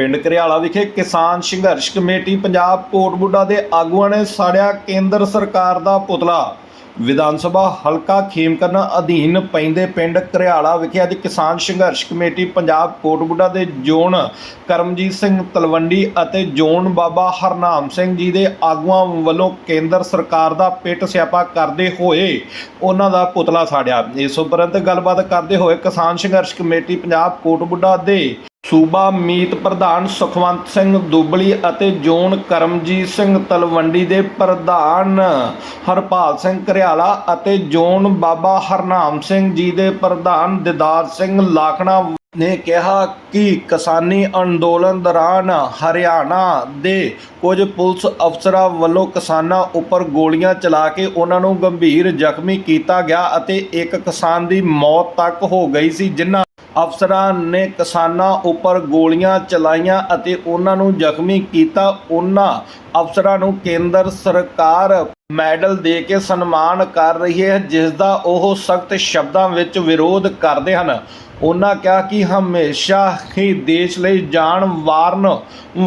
ਪਿੰਡ ਘਰਿਆਲਾ ਵਿਖੇ ਕਿਸਾਨ ਸੰਘਰਸ਼ ਕਮੇਟੀ ਪੰਜਾਬ ਕੋਟਬੁੱਡਾ ਦੇ ਆਗੂਆਂ ਨੇ ਸਾੜਿਆ ਕੇਂਦਰ ਸਰਕਾਰ ਦਾ ਪੁਤਲਾ। ਵਿਧਾਨ ਸਭਾ ਹਲਕਾ ਖੇਮਕਰਨ ਅਧੀਨ ਪੈਂਦੇ ਪਿੰਡ ਘਰਿਆਲਾ ਵਿਖੇ ਅੱਜ ਕਿਸਾਨ ਸੰਘਰਸ਼ ਕਮੇਟੀ ਪੰਜਾਬ ਕੋਟਬੁੱਡਾ ਦੇ ਜ਼ੋਨ ਕਰਮਜੀਤ ਸਿੰਘ ਤਲਵੰਡੀ ਅਤੇ ਜ਼ੋਨ ਬਾਬਾ ਹਰਨਾਮ ਸਿੰਘ ਜੀ ਦੇ ਆਗੂਆਂ ਵੱਲੋਂ ਕੇਂਦਰ ਸਰਕਾਰ ਦਾ ਪਿੱਟ ਸਿਆਪਾ ਕਰਦੇ ਹੋਏ ਉਹਨਾਂ ਦਾ ਪੁਤਲਾ ਸਾੜਿਆ। ਇਸ ਉਪਰੰਤ ਗੱਲਬਾਤ ਕਰਦੇ ਹੋਏ ਕਿਸਾਨ ਸੰਘਰਸ਼ ਕਮੇਟੀ ਪੰਜਾਬ ਕੋਟਬੁੱਡਾ ਦੇ ਸੂਬਾ ਮੀਤ ਪ੍ਰਧਾਨ ਸੁਖਵੰਤ ਸਿੰਘ ਦੁਬਲੀ ਅਤੇ ਜੋਨ ਕਰਮਜੀਤ ਸਿੰਘ ਤਲਵੰਡੀ ਦੇ ਪ੍ਰਧਾਨ ਹਰਪਾਲ ਸਿੰਘ ਘਰਿਆਲਾ ਅਤੇ ਜੋਨ ਬਾਬਾ ਹਰਨਾਮ ਸਿੰਘ ਜੀ ਦੇ ਪ੍ਰਧਾਨ ਦਿਦਾਰ ਸਿੰਘ ਲਾਖਣਾ ਨੇ ਕਿਹਾ ਕਿ ਕਿਸਾਨੀ ਅੰਦੋਲਨ ਦੌਰਾਨ ਹਰਿਆਣਾ ਦੇ ਕੁਝ ਪੁਲਿਸ ਅਫਸਰਾਂ ਵੱਲੋਂ ਕਿਸਾਨਾਂ ਉੱਪਰ ਗੋਲੀਆਂ ਚਲਾ ਕੇ ਉਹਨਾਂ ਨੂੰ ਗੰਭੀਰ ਜ਼ਖਮੀ ਕੀਤਾ ਗਿਆ ਅਤੇ ਇੱਕ ਕਿਸਾਨ ਦੀ ਮੌਤ ਤੱਕ ਹੋ ਗਈ ਸੀ, ਜਿਨ੍ਹਾਂ ਅਫਸਰਾਂ ਨੇ ਕਿਸਾਨਾਂ ਉੱਪਰ ਗੋਲੀਆਂ ਚਲਾਈਆਂ ਅਤੇ ਉਹਨਾਂ ਨੂੰ ਜ਼ਖਮੀ ਕੀਤਾ। ਉਹਨਾਂ ਅਫਸਰਾਂ ਨੂੰ ਕੇਂਦਰ ਸਰਕਾਰ ਮੈਡਲ ਦੇ ਕੇ ਸਨਮਾਨ ਕਰ ਰਹੀ ਹੈ ਜਿਸ ਦਾ ਉਹ ਸਖਤ ਸ਼ਬਦਾਂ ਵਿੱਚ ਵਿਰੋਧ ਕਰਦੇ ਹਨ। ਉਹਨਾਂ ਕਿਹਾ ਕਿ ਹਮੇਸ਼ਾ ਹੀ ਦੇਸ਼ ਲਈ ਜਾਨ ਵਾਰਨ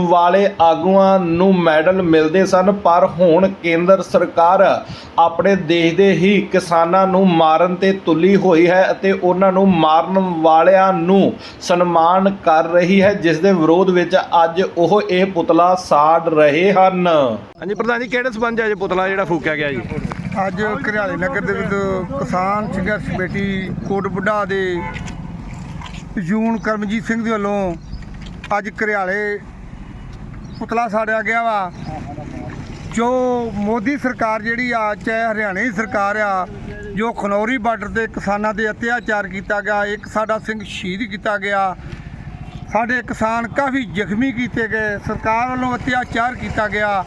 ਵਾਲੇ ਆਗੂਆਂ ਨੂੰ ਮੈਡਲ ਮਿਲਦੇ ਸਨ ਪਰ ਹੁਣ ਕੇਂਦਰ ਸਰਕਾਰ ਆਪਣੇ ਦੇਸ਼ ਦੇ ਹੀ ਕਿਸਾਨਾਂ ਨੂੰ ਮਾਰਨ ਤੇ ਤੁੱਲੀ ਹੋਈ ਹੈ ਅਤੇ ਉਹਨਾਂ ਨੂੰ ਮਾਰਨ ਵਾਲਿਆਂ ਨੂੰ ਸਨਮਾਨ ਕਰ ਰਹੀ ਹੈ ਜਿਸ ਦੇ ਵਿਰੋਧ ਵਿੱਚ ਅੱਜ ਉਹ ਇਹ ਪੁਤਲਾ ਸਾੜ ਰਹੇ ਹਨ। ਹਾਂਜੀ ਪ੍ਰਧਾਨ ਜੀ ਕਿਹੜੇ ਸਬੰਧ ਹੈ ਇਹ ਪੁਤਲਾ ਜਿਹੜਾ ਫੂਕਿਆ ਗਿਆ ਜੀ? ਅੱਜ ਘਰਿਆਲੇ ਨਗਰ ਦੇ ਵਿੱਚ ਕਿਸਾਨ ਸੰਘਰਸ਼ ਕਮੇਟੀ ਕੋਟ ਬੁੱਢਾ ਦੇ ਜੂਨ ਕਰਮਜੀਤ ਸਿੰਘ ਦੇ ਵੱਲੋਂ ਅੱਜ ਕਰਿਆਲੇ ਪੁਤਲਾ ਸਾੜਿਆ ਗਿਆ ਵਾ। ਜੋ ਮੋਦੀ ਸਰਕਾਰ ਜਿਹੜੀ ਆ, ਚਾਹੇ ਹਰਿਆਣੇ ਦੀ ਸਰਕਾਰ ਆ, ਜੋ ਖਨੌਰੀ ਬਾਰਡਰ ਤੇ ਕਿਸਾਨਾਂ ਦੇ ਅਤਿਆਚਾਰ ਕੀਤਾ ਗਿਆ, ਇੱਕ ਸਾਡਾ ਸਿੰਘ ਸ਼ਹੀਦ ਕੀਤਾ ਗਿਆ। ਸਾਡੇ ਕਿਸਾਨ ਕਾਫੀ ਜ਼ਖਮੀ ਕੀਤੇ ਗਏ। ਸਰਕਾਰ ਵੱਲੋਂ ਅਤਿਆਚਾਰ ਕੀਤਾ ਗਿਆ।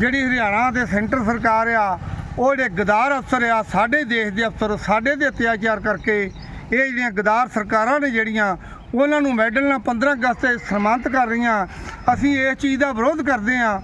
ਜਿਹੜੀ ਹਰਿਆਣਾ ਦੇ ਸੈਂਟਰ ਸਰਕਾਰ ਆ, ਉਹ ਜਿਹੜੇ ਗਦਾਰ ਅਫਸਰ ਆ, ਸਾਡੇ ਦੇਸ਼ ਦੇ ਅਫਸਰ, ਸਾਡੇ ਦੇ ਅਤਿਆਚਾਰ ਕਰਕੇ ਇਹ ਜਿਹੜੀਆਂ ਗਦਾਰ ਸਰਕਾਰਾਂ ਨੇ ਜਿਹੜੀਆਂ, ਉਹਨਾਂ ਨੂੰ ਮੈਡਲ ਨਾਲ 15 ਅਗਸਤ ਤੇ ਸਨਮਾਨਿਤ ਕਰ ਰਹੀਆਂ। ਅਸੀਂ ਇਸ ਚੀਜ਼ ਦਾ ਵਿਰੋਧ ਕਰਦੇ ਹਾਂ।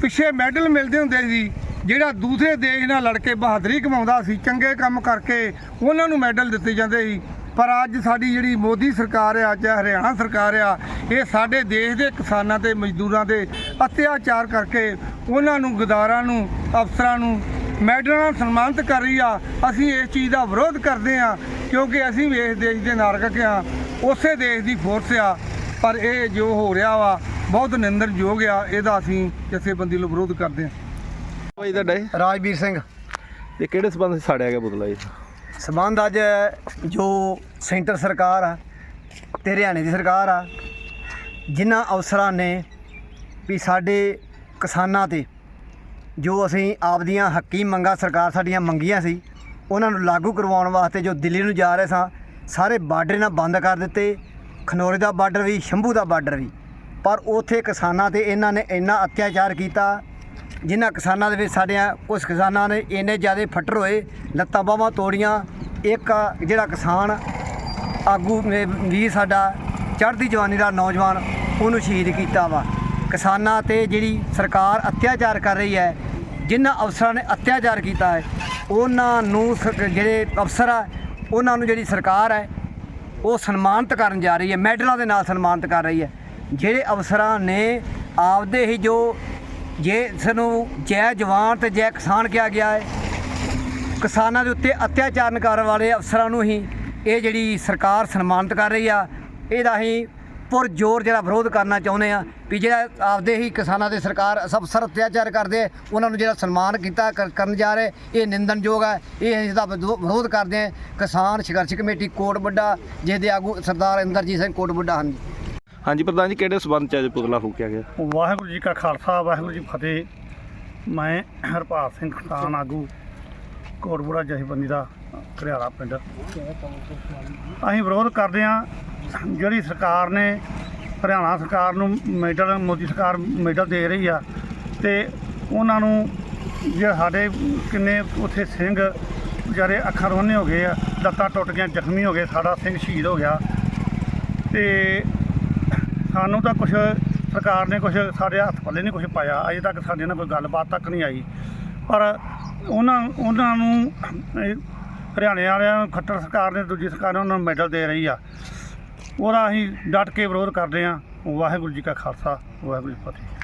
ਪਿੱਛੇ ਮੈਡਲ ਮਿਲਦੇ ਹੁੰਦੇ ਸੀ, ਜਿਹੜਾ ਦੂਸਰੇ ਦੇਸ਼ ਨਾਲ ਲੜ ਕੇ ਬਹਾਦਰੀ ਕਮਾਉਂਦਾ ਸੀ, ਚੰਗੇ ਕੰਮ ਕਰਕੇ ਉਹਨਾਂ ਨੂੰ ਮੈਡਲ ਦਿੱਤੇ ਜਾਂਦੇ ਸੀ। ਪਰ ਅੱਜ ਸਾਡੀ ਜਿਹੜੀ ਮੋਦੀ ਸਰਕਾਰ ਆ ਜਾਂ ਹਰਿਆਣਾ ਸਰਕਾਰ ਆ, ਇਹ ਸਾਡੇ ਦੇਸ਼ ਦੇ ਕਿਸਾਨਾਂ ਤੇ, ਮਜ਼ਦੂਰਾਂ ਦੇ ਅਤਿਆਚਾਰ ਕਰਕੇ ਉਹਨਾਂ ਨੂੰ, ਗਦਾਰਾਂ ਨੂੰ, ਅਫਸਰਾਂ ਨੂੰ ਮੈਡਲਾਂ ਨਾਲ ਸਨਮਾਨਿਤ ਕਰ ਰਹੀ ਆ। ਅਸੀਂ ਇਸ ਚੀਜ਼ ਦਾ ਵਿਰੋਧ ਕਰਦੇ ਆ ਕਿਉਂਕਿ ਅਸੀਂ ਵੀ ਇਸ ਦੇਸ਼ ਦੇ ਨਾਗਰਿਕ ਆ ਉਸੇ ਦੇਸ਼ ਦੀ ਫੋਰਸ ਆ ਪਰ ਇਹ ਜੋ ਹੋ ਰਿਹਾ ਵਾ ਬਹੁਤ ਨਿੰਦਣਯੋਗ ਆ ਇਹਦਾ ਅਸੀਂ ਜਥੇਬੰਦੀ ਨੂੰ ਵਿਰੋਧ ਕਰਦੇ ਆ ਭਾਈ ਤੁਹਾਡਾ ਇਹ? ਰਾਜਵੀਰ ਸਿੰਘ। ਤੇ ਕਿਹੜੇ ਸਬੰਧ ਸਾੜਿਆ ਗਿਆ ਪੁਤਲਾ ਜੀ? ਸਬੰਧ ਅੱਜ ਜੋ ਸੈਂਟਰ ਸਰਕਾਰ ਆ ਤੇ ਹਰਿਆਣੇ ਦੀ ਸਰਕਾਰ ਆ ਜਿਨ੍ਹਾਂ ਅਫਸਰਾਂ ਨੇ ਵੀ ਸਾਡੇ ਕਿਸਾਨਾਂ ਤੇ ਜੋ ਅਸੀਂ ਆਪਦੀਆਂ ਹੱਕੀ ਮੰਗਾਂ ਸਰਕਾਰ ਸਾਡੀਆਂ ਮੰਗੀਆਂ ਸੀ ਉਹਨਾਂ ਨੂੰ ਲਾਗੂ ਕਰਵਾਉਣ ਵਾਸਤੇ ਜੋ ਦਿੱਲੀ ਨੂੰ ਜਾ ਰਹੇ ਸਾਂ, ਸਾਰੇ ਬਾਰਡਰ ਨਾਲ ਬੰਦ ਕਰ ਦਿੱਤੇ। ਖਨੌਰੀ ਦਾ ਬਾਰਡਰ ਵੀ, ਸ਼ੰਭੂ ਦਾ ਬਾਰਡਰ ਵੀ। ਪਰ ਉਥੇ ਕਿਸਾਨਾਂ ਤੇ ਇਹਨਾਂ ਨੇ ਇੰਨਾ ਅਤਿਆਚਾਰ ਕੀਤਾ, ਜਿਨ੍ਹਾਂ ਕਿਸਾਨਾਂ ਦੇ ਵਿੱਚ ਸਾਡਿਆਂ ਕੁਝ ਕਿਸਾਨਾਂ ਨੇ ਇੰਨੇ ਜ਼ਿਆਦਾ ਫੱਟਰ ਹੋਏ, ਲੱਤਾਂ ਬਾਹਾਂ ਤੋੜੀਆਂ। ਇੱਕ ਜਿਹੜਾ ਕਿਸਾਨ ਆਗੂ ਮੇ- ਵੀਰ ਸਾਡਾ, ਚੜ੍ਹਦੀ ਜਵਾਨੀ ਦਾ ਨੌਜਵਾਨ, ਉਹਨੂੰ ਸ਼ਹੀਦ ਕੀਤਾ ਵਾ। ਕਿਸਾਨਾਂ ਤੇ ਜਿਹੜੀ ਸਰਕਾਰ ਅਤਿਆਚਾਰ ਕਰ ਰਹੀ ਹੈ, ਜਿਨ੍ਹਾਂ ਅਫਸਰਾਂ ਨੇ ਅਤਿਆਚਾਰ ਕੀਤਾ ਹੈ ਉਹਨਾਂ ਨੂੰ ਜਿਹੜੇ ਅਫਸਰ ਆ, ਉਹਨਾਂ ਨੂੰ ਜਿਹੜੀ ਸਰਕਾਰ ਹੈ, ਉਹ ਸਨਮਾਨਿਤ ਕਰਨ ਜਾ ਰਹੀ ਹੈ, ਮੈਡਲਾਂ ਦੇ ਨਾਲ ਸਨਮਾਨਿਤ ਕਰ ਰਹੀ ਹੈ। ਜਿਹੜੇ ਅਫਸਰਾਂ ਨੇ ਆਪਦੇ ਹੀ ਜੋ ਜੇ ਇਸ ਨੂੰ ਜੈ ਜਵਾਨ ਤੇ ਜੈ ਕਿਸਾਨ ਕਿਹਾ ਗਿਆ ਹੈ, ਕਿਸਾਨਾਂ ਦੇ ਉੱਤੇ ਅਤਿਆਚਾਰ ਕਰਨ ਵਾਲੇ ਅਫਸਰਾਂ ਨੂੰ ਹੀ ਇਹ ਜਿਹੜੀ ਸਰਕਾਰ ਸਨਮਾਨਿਤ ਕਰ ਰਹੀ ਆ, ਇਹਦਾ ਹੀ ਪੁਰਜੋਰ ਜਿਹੜਾ ਵਿਰੋਧ ਕਰਨਾ ਚਾਹੁੰਦੇ ਆ ਵੀ ਜਿਹੜਾ ਆਪਦੇ ਹੀ ਕਿਸਾਨਾਂ ਦੇ ਸਰਕਾਰ ਸਭ ਅਫਸਰ ਅਤਿਆਚਾਰ ਕਰਦੇ ਉਹਨਾਂ ਨੂੰ ਜਿਹੜਾ ਸਨਮਾਨ ਕੀਤਾ ਕਰ- ਕਰਨ ਜਾ ਰਹੇ ਇਹ ਨਿੰਦਣਯੋਗ ਹੈ ਇਹ ਇਸ ਦਾ ਵਿਰੋਧ ਕਰਦੇ ਆ। ਕਿਸਾਨ ਸੰਘਰਸ਼ ਕਮੇਟੀ ਕੋਟ ਵੱਡਾ ਜਿਹਦੇ ਆਗੂ ਸਰਦਾਰ ਇੰਦਰਜੀਤ ਸਿੰਘ ਕੋਟ ਵੱਡਾ ਹਨ ਹਾਂਜੀ ਪ੍ਰਧਾਨ ਜੀ ਕਿਹੜੇ ਸਬੰਧ ਚ ਅੱਜ ਪੁਤਲਾ ਫੂਕਿਆ ਗਿਆ? ਵਾਹਿਗੁਰੂ ਜੀ ਕਾ ਖਾਲਸਾ ਵਾਹਿਗੁਰੂ ਜੀ ਫਤਿਹ। ਮੈਂ ਹਰਪਾਲ ਸਿੰਘ ਖਾਨ ਆਗੂ ਕੋਟਬੁੜਾ ਜਥੇਬੰਦੀ ਦਾ ਘਰਿਆਲਾ ਪਿੰਡ। ਅਸੀਂ ਵਿਰੋਧ ਕਰਦੇ ਹਾਂ, ਜਿਹੜੀ ਸਰਕਾਰ ਨੇ ਹਰਿਆਣਾ ਸਰਕਾਰ ਨੂੰ ਮੈਡਲ, ਮੋਦੀ ਸਰਕਾਰ ਮੈਡਲ ਦੇ ਰਹੀ ਆ, ਤੇ ਉਹਨਾਂ ਨੂੰ ਜੇ ਸਾਡੇ ਕਿੰਨੇ ਉੱਥੇ ਸਿੰਘ ਵਿਚਾਰੇ ਅੱਖਾਂ ਰੋਣੇ ਹੋ ਗਏ ਆ, ਲੱਤਾਂ ਟੁੱਟ ਗਈਆਂ, ਜ਼ਖਮੀ ਹੋ ਗਏ, ਸਾਡਾ ਸਿੰਘ ਸ਼ਹੀਦ ਹੋ ਗਿਆ। ਤੇ ਸਾਨੂੰ ਤਾਂ ਕੁਝ ਸਰਕਾਰ ਨੇ ਕੁਝ ਸਾਡੇ ਹੱਥ ਪੱਲੇ ਨਹੀਂ ਕੁਝ ਪਾਇਆ, ਅਜੇ ਤੱਕ ਸਾਡੇ ਨਾਲ ਕੋਈ ਗੱਲਬਾਤ ਤੱਕ ਨਹੀਂ ਆਈ। ਪਰ ਉਹਨਾਂ ਉਹਨਾਂ ਨੂੰ ਹਰਿਆਣੇ ਵਾਲਿਆਂ ਨੂੰ ਖੱਟਰ ਸਰਕਾਰ ਨੇ ਦੂਜੀ ਸਰਕਾਰ ਨੇ ਉਹਨਾਂ ਨੂੰ ਮੈਡਲ ਦੇ ਰਹੀ ਆ। ਉਹਦਾ ਅਸੀਂ ਡਟ ਕੇ ਵਿਰੋਧ ਕਰਦੇ ਹਾਂ। ਵਾਹਿਗੁਰੂ ਜੀ ਕਾ ਖਾਲਸਾ, ਵਾਹਿਗੁਰੂ ਜੀ ਕੀ ਫਤਿਹ।